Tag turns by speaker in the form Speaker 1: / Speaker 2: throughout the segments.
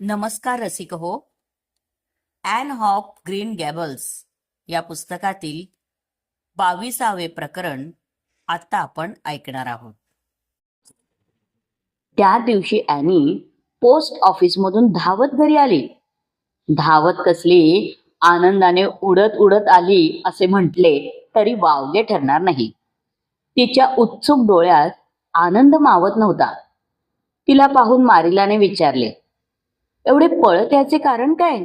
Speaker 1: नमस्कार रसिक हो. ॲन हॉप ग्रीन गॅबल्स या पुस्तकातील बावीसावे प्रकरण आता आपण ऐकणार आहोत.
Speaker 2: त्या दिवशी ॲनी पोस्ट ऑफिसमधून धावत घरी आली. धावत कसली आनंदाने उडत उडत आली असे म्हटले तरी वावगे ठरणार नाही. तिच्या उत्सुक डोळ्यात आनंद मावत नव्हता. तिला पाहून मारिलाने विचारले एवढे पळत याचे कारण काय?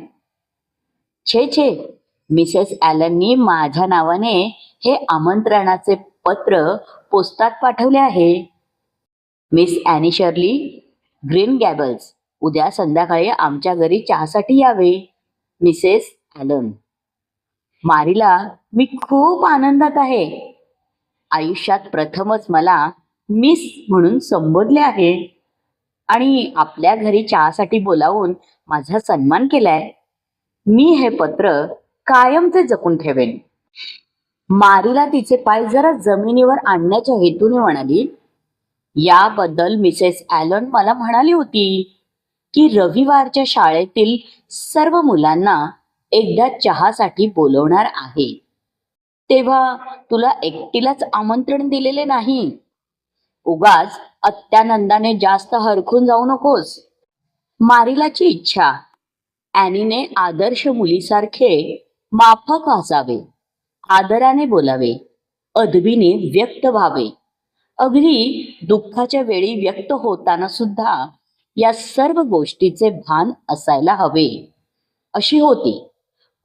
Speaker 2: छे छे. मिसेस ॲलननी माझ्या नावाने हे आमंत्रणाचे पत्र पोस्टात पाठवले आहे. Miss Anne Shirley Green Gables उद्या संध्याकाळी आमच्या घरी चहासाठी यावे मिसेस ॲलन. मारीला मी खूप आनंदात आहे. आयुष्यात प्रथमच मला मिस म्हणून संबोधले आहे. आणि आपल्या घरी चहासाठी बोलावून माझा सन्मान केलाय मी हे पत्र कायमचे जपून ठेवेन. मारीला तिचे पाय जरा जमिनीवर आणण्याच्या हेतूने म्हणाली याबद्दल मिसेस ॲलन मला म्हणाली होती की रविवारच्या शाळेतील सर्व मुलांना एकदा चहासाठी बोलवणार आहे. तेव्हा तुला एकटीलाच आमंत्रण दिलेले नाही. उगाच अत्यानंदाने जास्त हरखून जाऊ नकोस. मारिलाची इच्छा. ॲनीने आदर्श मुलीसारखे माफक असावे आदराने बोलावे. अदबीने व्यक्त व्हावे. अगदी दुःखाच्या वेळी व्यक्त होताना सुद्धा या सर्व गोष्टीचे भान असायला हवे. अशी होती.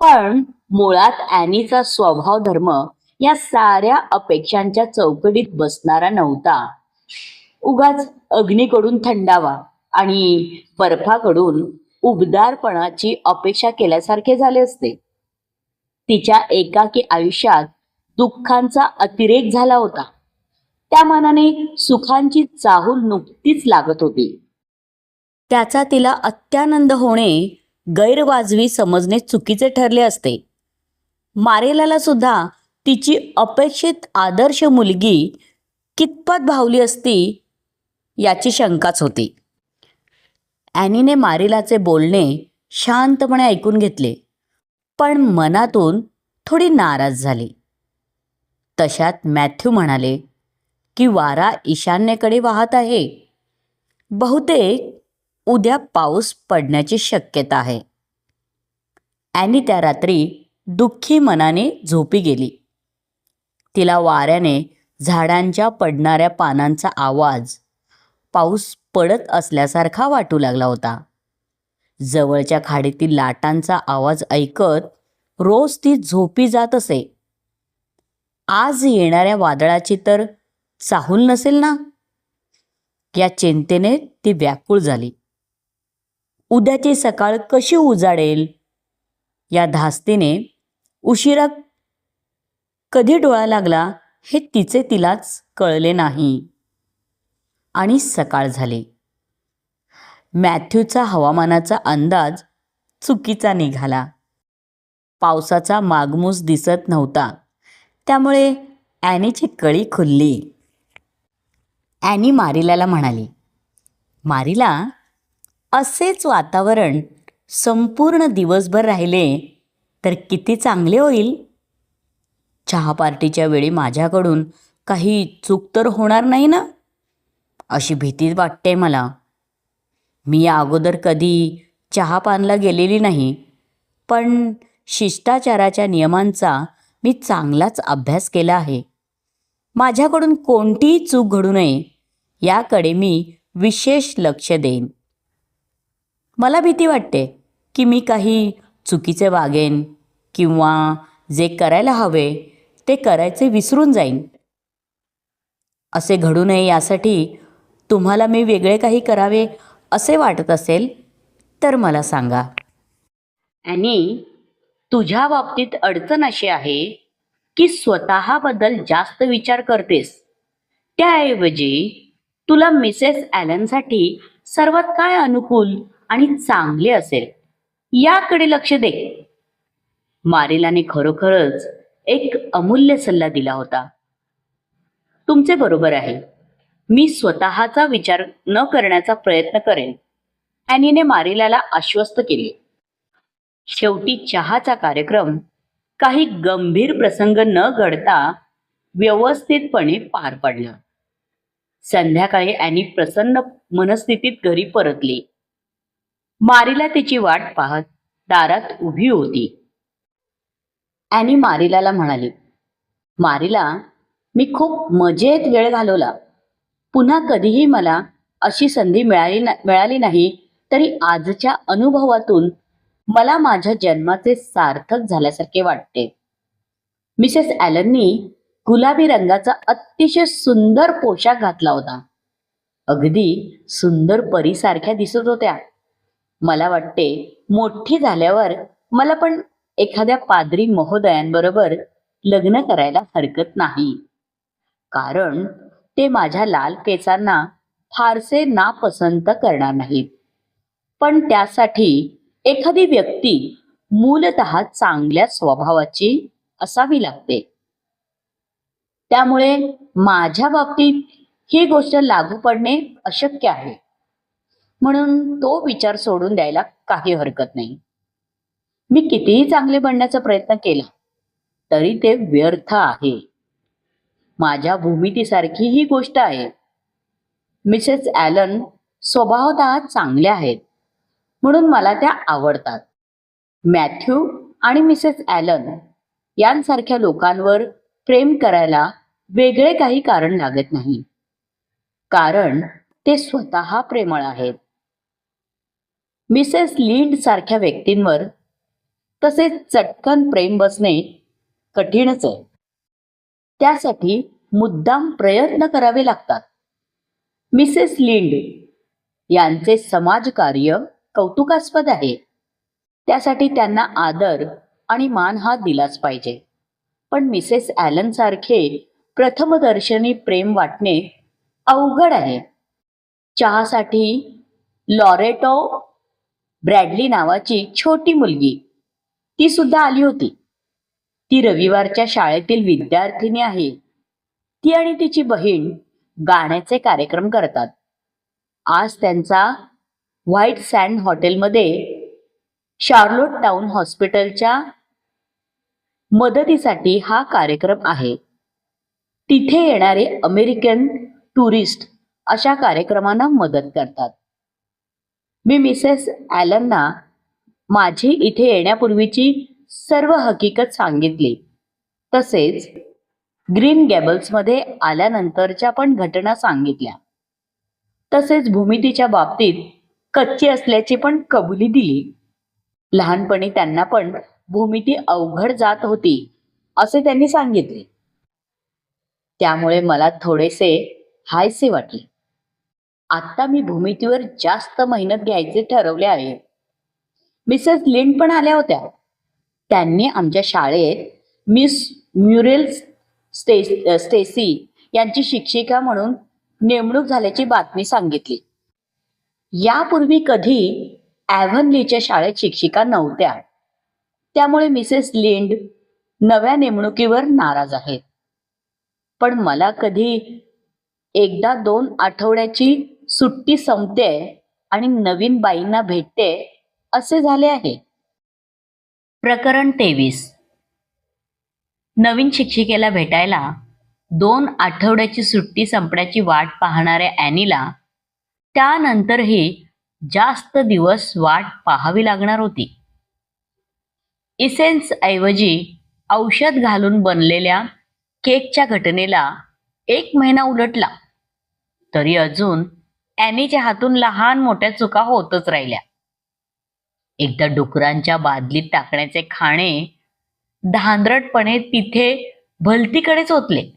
Speaker 2: पण मुळात ॲनीचा स्वभाव धर्म या साऱ्या अपेक्षांच्या चौकटीत बसणारा नव्हता. उगाच अग्नीकडून थंडावा आणि बर्फाकडून उबदारपणाची अपेक्षा केल्यासारखे झाले असते. तिच्या एकाकी आयुष्यात दुःखांचा अतिरेक झाला होता. त्या मानाने सुखांची चाहूल नुकतीच लागत होती.
Speaker 1: त्याचा तिला अत्यानंद होणे गैरवाजवी समजणे चुकीचे ठरले असते. मारेलाला सुद्धा तिची अपेक्षित आदर्श मुलगी कितपत भावली असती याची शंकाच होती. ॲनीने मारिलाचे बोलणे शांतपणे ऐकून घेतले. पण मनातून थोडी नाराज झाली. तशात मॅथ्यू म्हणाले की वारा ईशान्येकडे वाहत आहे. बहुतेक उद्या पाऊस पडण्याची शक्यता आहे. ॲनी त्या रात्री दुःखी मनाने झोपी गेली. तिला वाऱ्याने झाडांच्या पडणाऱ्या पानांचा आवाज पाऊस पडत असल्यासारखा वाटू लागला होता. जवळच्या खाडीतील लाटांचा आवाज ऐकत रोज ती झोपी जात असे. आज येणाऱ्या वादळाची तर चाहूल नसेल ना? या चिंतेने ती व्याकुळ झाली. उद्याची सकाळ कशी उजाडेल? या धास्तीने उशिरा कधी डोळा लागला हे तिचे तिलाच कळले नाही. आणि सकाळ झाली. मॅथ्यूचा हवामानाचा अंदाज चुकीचा निघाला. पावसाचा मागमूस दिसत नव्हता. त्यामुळे ॲनीची कळी खुलली. ॲनी मारिलाला म्हणाली मारिला असेच वातावरण संपूर्ण दिवसभर राहिले तर किती चांगले होईल? चहा पार्टीच्या वेळी माझ्याकडून काही चूक तर होणार नाही ना? अशी भीती वाटते मला. मी या अगोदर कधी चहापानला गेलेली नाही पण शिष्टाचाराच्या नियमांचा मी चांगलाच अभ्यास केला आहे. माझ्याकडून कोणतीही चूक घडू नये याकडे मी विशेष लक्ष देईन. मला भीती वाटते की मी काही चुकीचे वागेन किंवा जे करायला हवे ते करायचे विसरून जाईन. असे घडू नये यासाठी तुम्हाला मी वेगळे काही करावे असे वाटत असेल तर मला सांगा.
Speaker 2: आणि तुझ्या बाबतीत अडचण अशी आहे की स्वतःबद्दल जास्त विचार करतेस. त्याऐवजी तुला मिसेस ॲलनसाठी सर्वात काय अनुकूल आणि चांगले असेल याकडे लक्ष दे. मारिलाने खरोखरच एक अमूल्य सल्ला दिला होता. तुमचे बरोबर आहे. मी स्वतःचा विचार न करण्याचा प्रयत्न करेन. ॲनीने मारिलाला आश्वस्त केले. शेवटी चहाचा कार्यक्रम काही गंभीर प्रसंग न घडता व्यवस्थितपणे पार पडला. संध्याकाळी ॲनी प्रसन्न मनस्थितीत घरी परतली. मारीला तिची वाट पाहत दारात उभी होती. ॲनी मारिलाला म्हणाली मारिला मी खूप मजेत वेळ घालवला. पुन्हा कधीही मला अशी संधी मिळाली ना मिळाली नाही तरी आजच्या अनुभवातून मला माझ्या जन्माचे सार्थक झाल्यासारखे वाटते. मिसेस ॲलननी गुलाबी रंगाचा अतिशय सुंदर पोशाख घातला होता. अगदी सुंदर परीसारख्या दिसत होत्या. मला वाटते मोठी झाल्यावर मला पण एखाद्या पादरी महोदयांबरोबर लग्न करायला हरकत नाही. कारण ते माझ्या लाल केसांना फारसे नापसंत करणार नाहीत. पण त्यासाठी एखादी व्यक्ती मूलत चांगल्या स्वभावाची असावी लागते. त्यामुळे माझ्या बाबतीत ही गोष्ट लागू पडणे अशक्य आहे. म्हणून तो विचार सोडून द्यायला काही हरकत नाही. मी कितीही चांगले बनण्याचा प्रयत्न केला तरी ते व्यर्थ आहे. माझ्या भूमितीसारखी ही गोष्ट आहे. मिसेस ॲलन स्वभावतः चांगल्या आहेत म्हणून मला त्या आवडतात. मॅथ्यू आणि मिसेस ॲलन यांसारख्या लोकांवर प्रेम करायला वेगळे काही कारण लागत नाही कारण ते स्वतः प्रेमळ आहेत. मिसेस लिंड सारख्या व्यक्तींवर तसेच चटकन प्रेम बसणे कठीणच आहे. त्यासाठी मुद्दाम प्रयत्न करावे लागतात. मिसेस लिंड यांचे समाजकार्य कौतुकास्पद आहे. त्यासाठी त्यांना आदर आणि मान हा दिलाच पाहिजे. पण मिसेस ॲलन सारखे प्रथमदर्शनी प्रेम वाटणे अवघड आहे. चहासाठी लॉरेटो ब्रॅडली नावाची छोटी मुलगी ती सुद्धा आली होती. ती रविवारच्या शाळेतील विद्यार्थिनी आहे. ती आणि तिची बहीण गाण्याचे कार्यक्रम करतात. आज त्यांचा व्हाईट सँड हॉटेलमध्ये शार्लोट टाउन हॉस्पिटलच्या मदतीसाठी हा कार्यक्रम आहे. तिथे येणारे अमेरिकन टुरिस्ट अशा कार्यक्रमांना मदत करतात. मी मिसेस ॲलनना माझी इथे येण्यापूर्वीची सर्व हकीकत सांगितली. तसेच ग्रीन गॅबल्समध्ये आल्यानंतरच्या पण घटना सांगितल्या. तसेच भूमितीच्या बाबतीत कच्ची असल्याची पण कबुली दिली. लहानपणी त्यांना पण भूमिती अवघड जात होती असे त्यांनी सांगितले. त्यामुळे मला थोडेसे हायसे वाटले. आत्ता मी भूमितीवर जास्त मेहनत घ्यायचे ठरवले आहे. मिसेस लिंड पण आल्या होत्या. त्यांनी आमच्या शाळेत मिस म्युरेल स्टे स्टेसी यांची शिक्षिका म्हणून नेमणूक झाल्याची बातमी सांगितली. यापूर्वी कधी ॲव्हनलीच्या शाळेत शिक्षिका नव्हत्या. त्यामुळे मिसेस लिंड नव्या नेमणुकीवर नाराज आहेत. पण मला कधी एकदा दोन आठवड्याची सुट्टी संपते आणि नवीन बाईंना भेटते असे झाले आहे. प्रकरण तेवीस. नवीन शिक्षिकेला भेटायला दोन आठवड्याची सुट्टी संपण्याची वाट पाहणाऱ्या ॲनीला त्यानंतरही जास्त दिवस वाट पाहावी लागणार होती. इसेन्स ऐवजी औषध घालून बनलेल्या केकच्या घटनेला एक महिना उलटला. तरी अजून ॲनीच्या हातून लहान मोठ्या चुका होतच राहिल्या. एकदा डुकरांच्या बादलीत टाकण्याचे खाणे धांदरटपणे तिथे भलतीकडेच ओतले.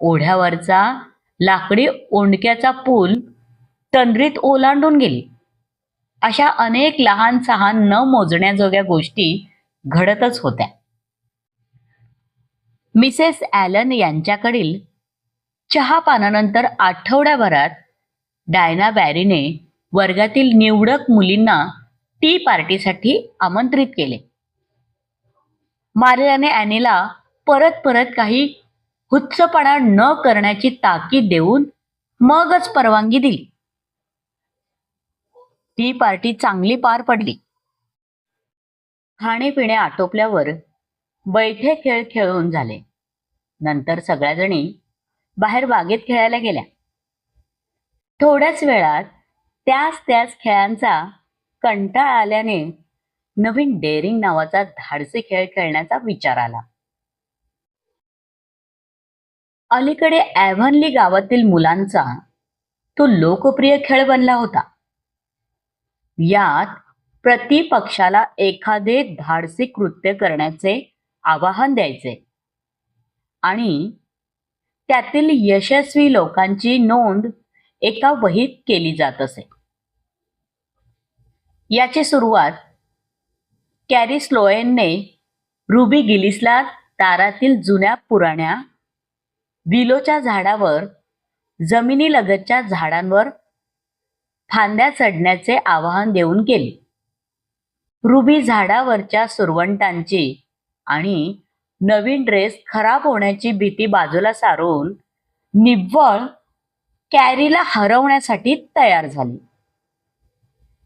Speaker 2: ओढ्यावरचा लाकडी ओंडक्याचा पूल तंद्रीत ओलांडून गेली. अशा अनेक लहान सहान न मोजण्याजोग्या गोष्टी घडतच होत्या. मिसेस ॲलन यांच्याकडील चहा पानानंतर आठवड्याभरात डायना बॅरीने वर्गातील निवडक मुलींना टी पार्टीसाठी आमंत्रित केले. मारियाने अॅनीला परत परत काही हुच्चपणा न करण्याची ताकीद देऊन मगच परवानगी दिली. ती पार्टी चांगली पार पडली. खाणे आटोपल्यावर बैठे खेळ खेळून झाले. नंतर सगळ्याजणी बाहेर बागेत खेळायला गेल्या. थोड्याच वेळात त्याच त्याच खेळांचा कंटाळा आल्याने नवीन डेअरिंग नावाचा धाडसी खेळ खेळण्याचा विचार आला. अलीकडे ॲव्हनली गावातील मुलांचा तो लोकप्रिय खेळ बनला होता. यात प्रतिपक्षाला एखादे धाडसी कृत्य करण्याचे आवाहन द्यायचे आणि त्यातील यशस्वी लोकांची नोंद एका वहीत केली जात असे. याची सुरुवात कॅरी स्लोएनने रुबी गिलिसला तारातील जुन्या पुराण्या विलोच्या झाडावर जमिनीलगतच्या झाडांवर फांद्या चढण्याचे आवाहन देऊन केले. रुबी झाडावरच्या सुरवंटांची आणि नवीन ड्रेस खराब होण्याची भीती बाजूला सारून निव्वळ कॅरीला हरवण्यासाठी तयार झाली.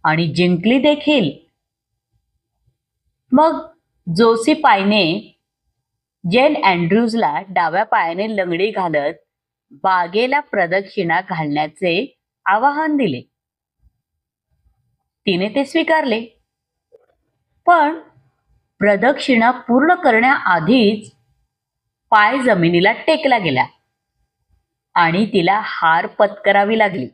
Speaker 2: आणि जिंकली देखील. मग जोसी पायने जेन अँड्र्यूजला डाव्या पायाने लंगडी घालत बागेला प्रदक्षिणा घालण्याचे आवाहन दिले. तिने ते स्वीकारले. पण प्रदक्षिणा पूर्ण करण्याआधीच पाय जमिनीला टेकला गेला आणि तिला हार पत्करावी लागली.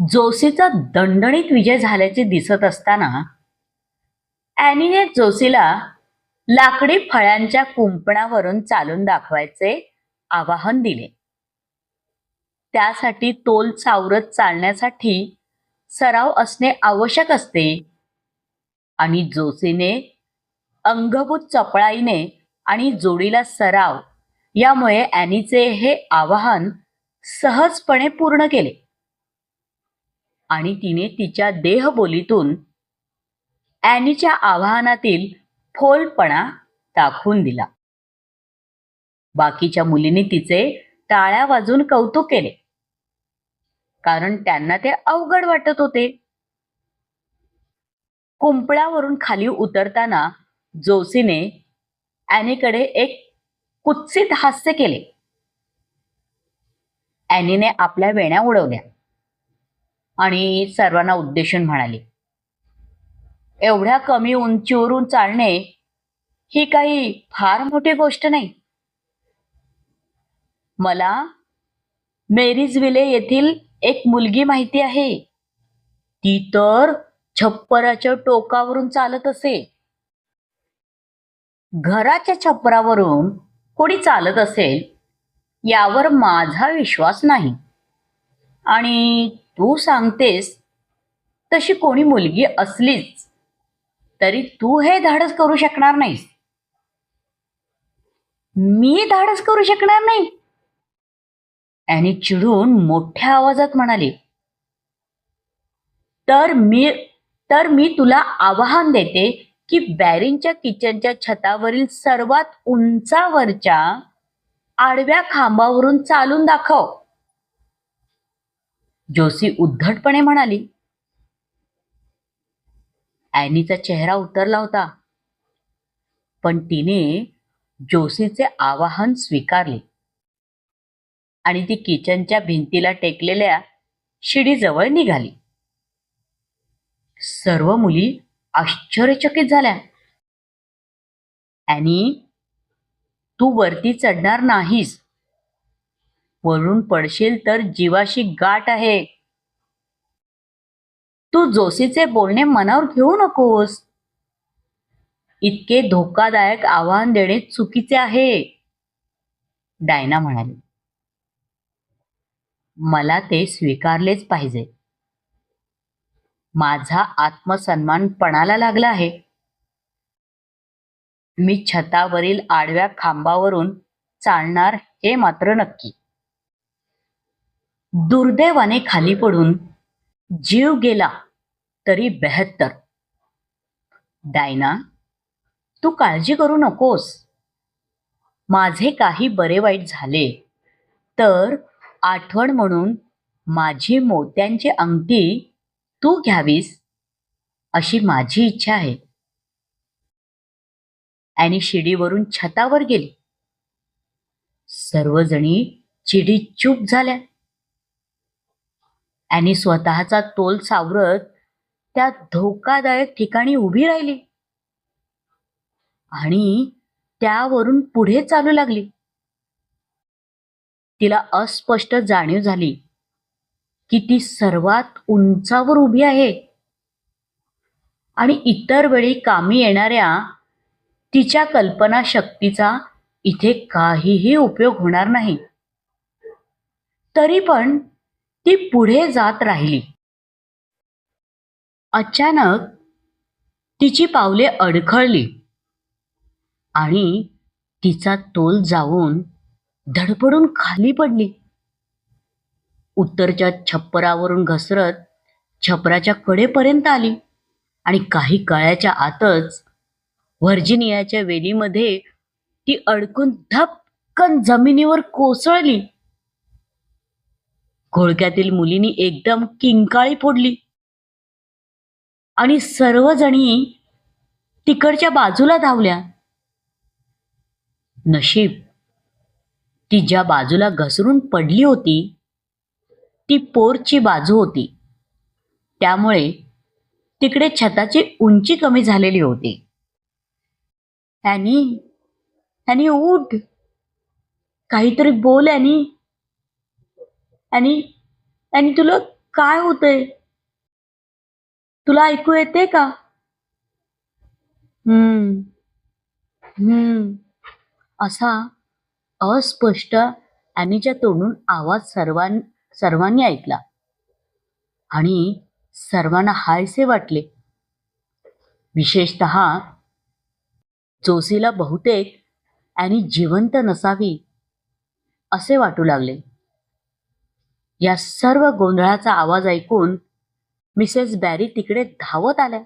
Speaker 2: जोशीचा दणदणीत विजय झाल्याचे दिसत असताना ॲनीने जोशीला लाकडी फळ्यांच्या कुंपणावरून चालून दाखवायचे आवाहन दिले. त्यासाठी तोल सावरत चालण्यासाठी सराव असणे आवश्यक असते आणि जोशीने अंगभूत चपळाईने आणि जोडीला सराव यामुळे ॲनीचे हे आवाहन सहजपणे पूर्ण केले. आणि तिने तिच्या देहबोलीतून ॲनीच्या आवाहनातील फोलपणा दाखवून दिला. बाकीच्या मुलींनी तिचे टाळ्या वाजून कौतुक केले. कारण त्यांना ते अवघड वाटत होते. कुंपळावरून खाली उतरताना जोशीने ॲनीकडे एक कुत्सित हास्य केले. ॲनीने आपल्या वेण्या उडवल्या. आणि सर्वांना उद्देशून म्हणाली. एवढ्या कमी उंचीवरून चालणे ही काही फार मोठी गोष्ट नाही. मला मेरीजविले येथील एक मुलगी माहिती आहे. ती तर छप्पराच्या टोकावरून चालत असे. घराच्या छप्परावरून कोणी चालत असेल यावर माझा विश्वास नाही. आणि तू सांगतेस तशी कोणी मुलगी असलीच तरी तू हे धाडस करू शकणार नाहीस. मी धाडस करू शकणार नाही. आणि चिडून मोठ्या आवाजात म्हणाली तर मी तर मी तुला आवाहन देते की बॅरिंगच्या किचनच्या छतावरील सर्वात उंचावरच्या आडव्या खांबावरून चालून दाखव. जोशी उद्धटपणे म्हणाली ॲनीचा चेहरा उतरला होता. पण तिने जोशीचे आवाहन स्वीकारले आणि ती किचनच्या भिंतीला टेकलेल्या शिडीजवळ निघाली. सर्व मुली आश्चर्यचकित झाल्या. ॲनी तू वरती चढणार नाहीस. वरून पडशील तर जीवाशी गाठ आहे. तू जोशीचे बोलणे मनावर घेऊ नकोस. इतके धोकादायक आवाहन देणे चुकीचे आहे. डायना म्हणाली. मला ते स्वीकारलेच पाहिजे. माझा आत्मसन्मान पणाला लागला आहे. मी छतावरील आडव्या खांबावरून चालणार हे मात्र नक्की. दुर्दैवाने खाली पडून जीव गेला तरी बेहत्तर. डायना तू काळजी करू नकोस. माझे काही बरे वाईट झाले. तर आठवण म्हणून माझी मोत्यांची अंगठी तू घ्यावीस अशी माझी इच्छा आहे. आणि शिडीवरून छतावर गेली. सर्वजणी चिडी चूप झाल्या. ॲनी स्वतःचा तोल सावरत त्या धोकादायक ठिकाणी उभी राहिली. आणि त्यावरून पुढे चालू लागली. तिला अस्पष्ट जाणीव झाली की ती सर्वात उंचावर उभी आहे. आणि इतर वेळी कामी येणाऱ्या तिच्या कल्पना शक्तीचा इथे काहीही उपयोग होणार नाही. तरी पण ती पुढे जात राहिली. अचानक तिची पावले अडखळली आणि तिचा तोल जाऊन धडपडून खाली पडली. उत्तरच्या छप्परावरून घसरत छपराच्या कडेपर्यंत आली आणि काही काळाच्या आतच व्हर्जिनियाच्या वेलीमध्ये ती अडकून धपकन जमिनीवर कोसळली. घोळक्यातील मुलीनी एकदम किंकाळी फोडली. आणि सर्वजणी तिकडच्या बाजूला धावल्या. नशीब ती ज्या बाजूला घसरून पडली होती ती पोरची बाजू होती. त्यामुळे तिकडे छताची उंची कमी झालेली होती. ॲनी ॲनी उठ. काहीतरी बोल ॲनी आणि आणि तुला काय होतंय? तुला ऐकू येते का? हम्म. हम्म. असा अस्पष्ट ॲनीच्या तोंडून आवाज सर्वां सर्वांनी ऐकला. आणि सर्वांना हायसे वाटले. विशेषत जोसीला बहुतेक ॲनी जिवंत नसावी असे वाटू लागले. या सर्व गोंधळाचा आवाज ऐकून मिसेस बॅरी तिकडे धावत आल्या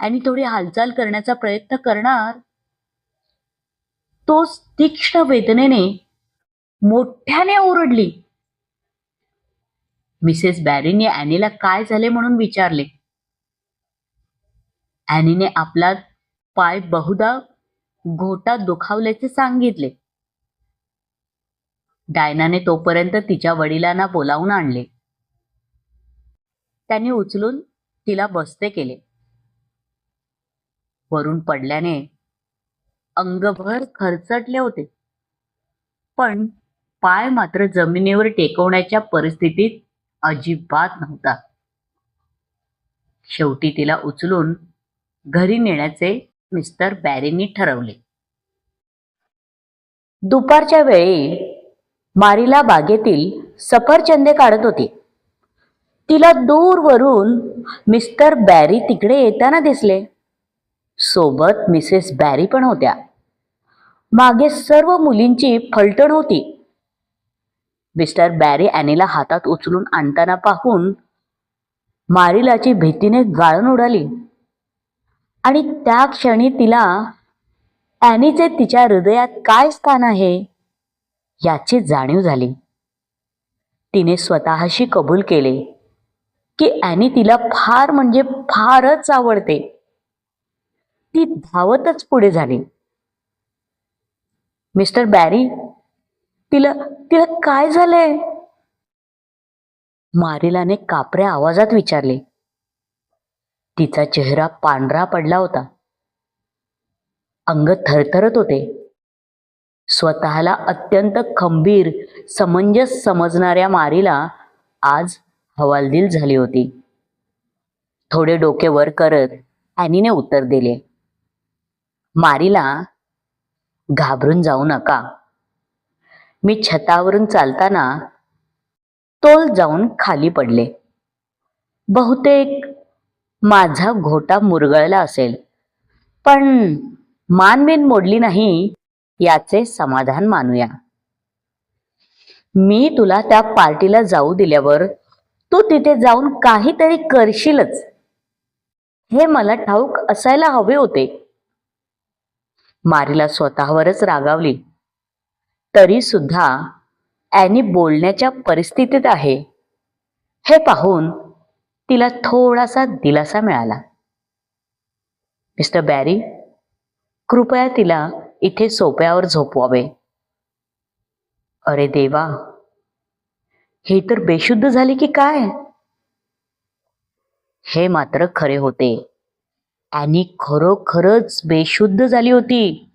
Speaker 2: आणि थोडी हालचाल करण्याचा प्रयत्न करणार. तोच तीक्ष्ण वेदनेने मोठ्याने ओरडली. मिसेस बॅरीने ॲनीला काय झाले म्हणून विचारले. ॲनीने आपला पाय बहुधा घोटा दुखावल्याचे सांगितले. डायनाने तोपर्यंत तिच्या वडिलांना बोलावून आणले. त्यांनी उचलून तिला बसते केले. वरून पडल्याने अंगभर खरचटले होते. पण पाय मात्र जमिनीवर टेकवण्याच्या परिस्थितीत अजिबात नव्हता. शेवटी तिला उचलून घरी नेण्याचे मिस्टर बॅरींनी ठरवले. दुपारच्या वेळी मारीला बागेतील सफरचंदे काढत होती. तिला दूरवरून मिस्टर बॅरी तिकडे येताना दिसले. सोबत मिसेस बॅरी पण होत्या. मागे सर्व मुलींची फलटण होती. मिस्टर बॅरी ॲनीला हातात उचलून आणताना पाहून मारिलाची भीतीने गाळण उडाली. आणि त्या क्षणी तिला ॲनीचे तिच्या हृदयात काय स्थान आहे? याची जाणीव झाली. तिने स्वतःशी कबूल केले की ॲनी तिला फार म्हणजे फारच आवडते. ती धावतच पुढे झाली. मिस्टर बॅरी तिला तिला काय झालंय? मारिलाने कापऱ्या आवाजात विचारले. तिचा चेहरा पांढरा पडला होता. अंग थरथरत होते. स्वतःला अत्यंत खंबीर समंजस समजणाऱ्या मारीला आज हवालदिल झाली होती. थोडे डोके वर करत ॲनीने उत्तर दिले मारीला घाबरून जाऊ नका. मी छतावरून चालताना तोल जाऊन खाली पडले. बहुतेक माझा घोटा मुरगळला असेल पण मानबीन मोडली नाही याचे समाधान मानूया. मी तुला त्या पार्टीला जाऊ दिल्यावर तू तिथे जाऊन काहीतरी करशीलच. हे मला ठाऊक असायला हवे होते. मारीला स्वतःवरच रागावली. तरी सुद्धा ॲनी बोलण्याच्या परिस्थितीत आहे. हे पाहून तिला थोडासा दिलासा मिळाला. मिस्टर बॅरी कृपया तिला इथे सोप्यावर झोपवावे. अरे देवा हे तर बेशुद्ध झाले की काय? हे मात्र खरे होते. आणि खरोखरच बेशुद्ध झाली होती.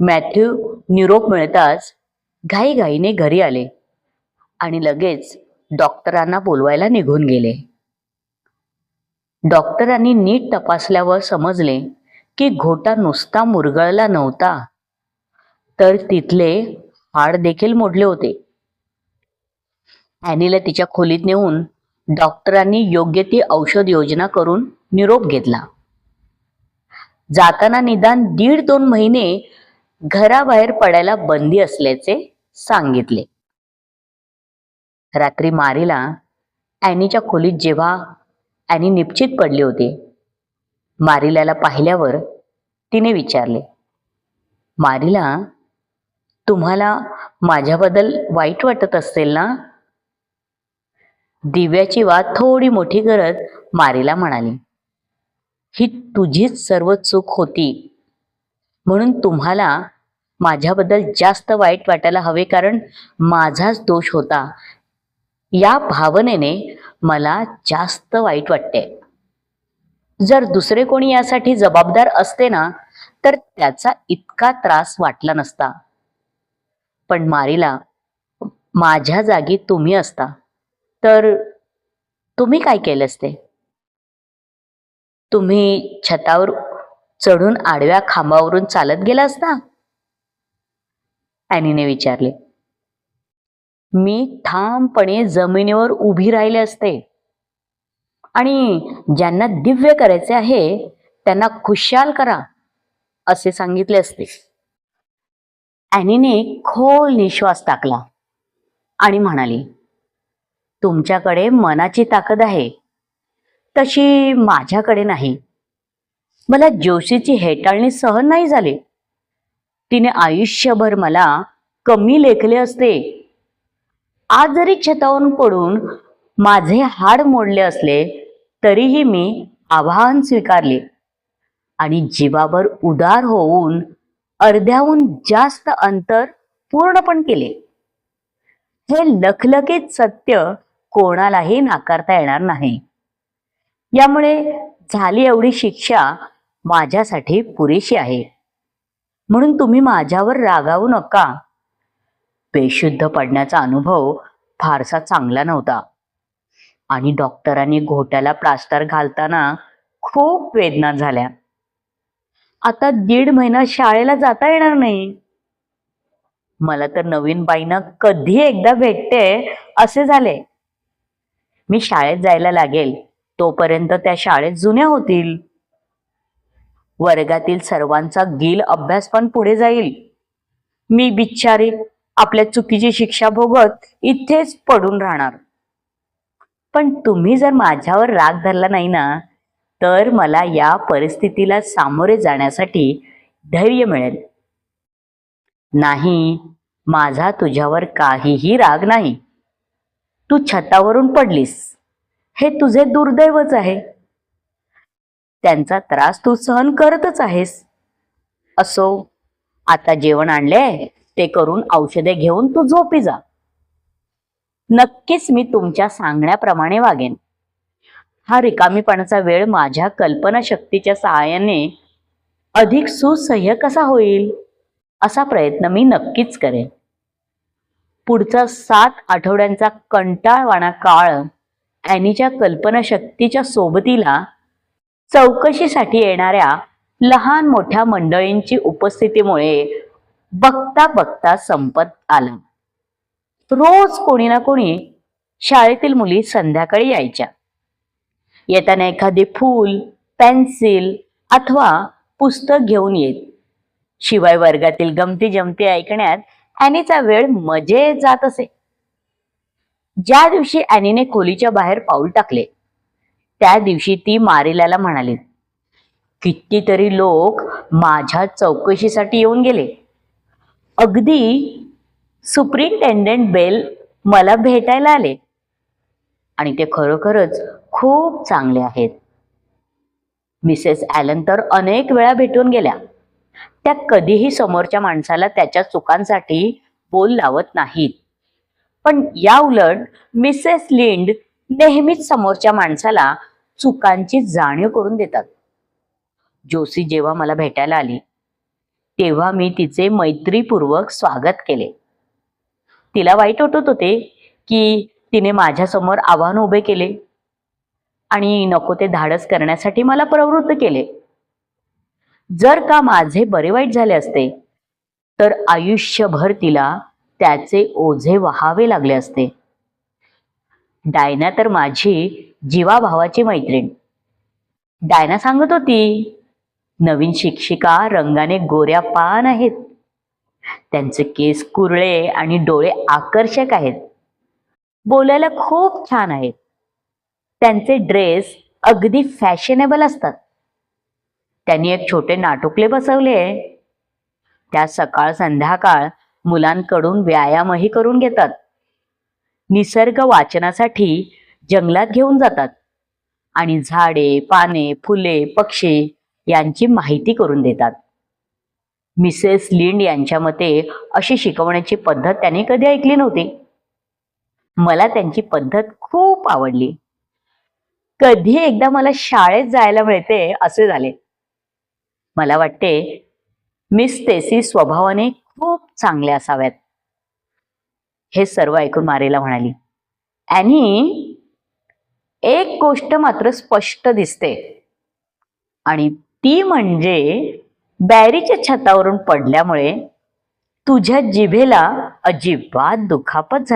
Speaker 2: मॅथ्यू निरोप मिळताच घाईघाईने घरी आले आणि लगेच डॉक्टरांना बोलवायला निघून गेले. डॉक्टरांनी नीट तपासल्यावर समजले की घोटा नुसता मुरगळला नव्हता तर तिथले हाड देखील मोडले होते. ॲनीला तिच्या खोलीत नेऊन डॉक्टरांनी योग्य ती औषध योजना करून निरोप घेतला. जाताना निदान दीड दोन महिने घराबाहेर पडायला बंदी असल्याचे सांगितले. रात्री मारीला ॲनीच्या खोलीत जेव्हा ॲनी निश्चित पडली होती मारिलाला पाहिल्यावर तिने विचारले मारिला तुम्हाला माझ्याबद्दल वाईट वाटत असेल ना? दिव्याची वाद थोडी मोठी करत मारीला म्हणाली ही तुझीच सर्व चूक होती. म्हणून तुम्हाला माझ्याबद्दल जास्त वाईट वाटायला हवे कारण माझाच दोष होता. या भावनेने मला जास्त वाईट वाटते जर दुसरे कोणी यासाठी जबाबदार असते ना तर त्याचा इतका त्रास वाटला नसता. पण मारीला माझ्या जागी तुम्ही असता. तर तुम्ही काय केलं असते? तुम्ही छतावर चढून आडव्या खांबावरून चालत गेला असता? ॲनीने विचारले. मी ठामपणे जमिनीवर उभी राहिले असते. आणि ज्यांना दिव्य करायचे आहे त्यांना खुशाल करा असे सांगितले असते. ॲनीने खोल निश्वास टाकला आणि म्हणाली तुमच्याकडे मनाची ताकद आहे. तशी माझ्याकडे नाही. मला जोशीची हेटाळणी सहन नाही झाली. तिने आयुष्यभर मला कमी लेखले असते. आज जरी छतावरून पडून माझे हाड मोडले असले तरीही मी आव्हान स्वीकारले. आणि जीवावर उदार होऊन अर्ध्याहून जास्त अंतर पूर्णपण केले. हे लखलखीत सत्य कोणालाही नाकारता येणार नाही. यामुळे झाली एवढी शिक्षा माझ्यासाठी पुरेशी आहे. म्हणून तुम्ही माझ्यावर रागावू नका. बेशुद्ध पडण्याचा अनुभव फारसा चांगला नव्हता. आणि डॉक्टरांनी घोट्याला प्लास्टर घालताना खूप वेदना झाल्या. आता दीड महिना शाळेला जाता येणार नाही. मला तर नवीन बाईना कधी एकदा भेटते असे झाले. मी शाळेत जायला लागेल तोपर्यंत त्या शाळेत जुन्या होतील. वर्गातील सर्वांचा गिल अभ्यास पण पुढे जाईल. मी बिचारी आपल्या चुकीची शिक्षा भोगत इथेच पडून राहणार. पण तुम्ही जर माझ्यावर राग धरला नाही ना तर मला या परिस्थितीला सामोरे जाण्यासाठी धैर्य मिळेल. नाही माझा तुझ्यावर काहीही राग नाही. तू छतावरून पडलीस. हे तुझे दुर्दैवच आहे. त्यांचा त्रास तू सहन करतच आहेस. असो आता जेवण आणले ते करून औषधे घेऊन तू झोपी जा. नक्कीच मी तुमच्या सांगण्याप्रमाणे वागेन. हा रिकामीपणाचा वेळ माझ्या कल्पनाशक्तीच्या सहाय्याने अधिक सुसह्य कसा होईल? असा प्रयत्न मी नक्कीच करेन. पुढचा सात आठवड्यांचा कंटाळवाणा काळ ॲनीच्या कल्पनाशक्तीच्या सोबतीला चौकशीसाठी येणाऱ्या लहान मोठ्या मंडळींची उपस्थितीमुळे बघता बघता संपत आला. रोज कोणी ना कोणी शाळेतील मुली संध्याकाळी यायच्या. येताना एखादे फूल पेन्सिल अथवा पुस्तक घेऊन येत. शिवाय वर्गातील गमती जमती ऐकण्यात ॲनीचा वेळ मजे जात असे. ज्या दिवशी ॲनीने खोलीच्या बाहेर पाऊल टाकले त्या दिवशी ती मारिलाला म्हणाली कितीतरी लोक माझ्या चौकशीसाठी येऊन गेले. अगदी सुप्रिंटेंडेंट बेल मला भेटायला आले. आणि ते खरोखरच खूप चांगले आहेत. मिसेस ॲलन तर अनेक वेळा भेटून गेल्या. त्या कधीही समोरच्या माणसाला त्याच्या चुकांसाठी बोल लावत नाहीत. पण या उलट मिसेस लिंड नेहमीच समोरच्या माणसाला चुकांची जाणीव करून देतात. जोशी जेव्हा मला भेटायला आली तेव्हा मी तिचे मैत्रीपूर्वक स्वागत केले. तिला वाईट वाटत होते की तिने माझ्यासमोर आव्हान उभे केले आणि नको ते धाडस करण्यासाठी मला प्रवृत्त केले. जर का माझे बरे वाईट झाले असते तर आयुष्यभर तिला त्याचे ओझे वहावे लागले असते. डायना तर माझी जीवाभावाची मैत्रीण. डायना सांगत होती नवीन शिक्षिका रंगाने गोऱ्या पान आहेत. त्यांचे केस कुरळे आणि डोळे आकर्षक आहेत. बोलायला खूप छान आहेत. त्यांचे ड्रेस अगदी फॅशनेबल असतात. त्यांनी एक छोटे नाटुकले बसवले. त्या सकाळ संध्याकाळ मुलांकडून व्यायामही करून घेतात. निसर्ग वाचनासाठी जंगलात घेऊन जातात आणि झाडे पाने फुले पक्षी यांची माहिती करून देतात. मिसेस लिंड यांच्या मते अशी शिकवण्याची पद्धत त्यांनी कधी ऐकली नव्हती. मला त्यांची पद्धत खूप आवडली. कधी एकदा मला शाळेत जायला मिळते असे झाले. मला वाटते मिस तेसी स्वभावाने खूप चांगल्या असाव्यात हे सर्व ऐकून मारेला म्हणाली. आणि एक गोष्ट मात्र स्पष्ट दिसते. आणि ती म्हणजे बॅरीच्या छतावरून पडल्यामुळे तुझ्या जिभेला अजिबात दुखापत झाली.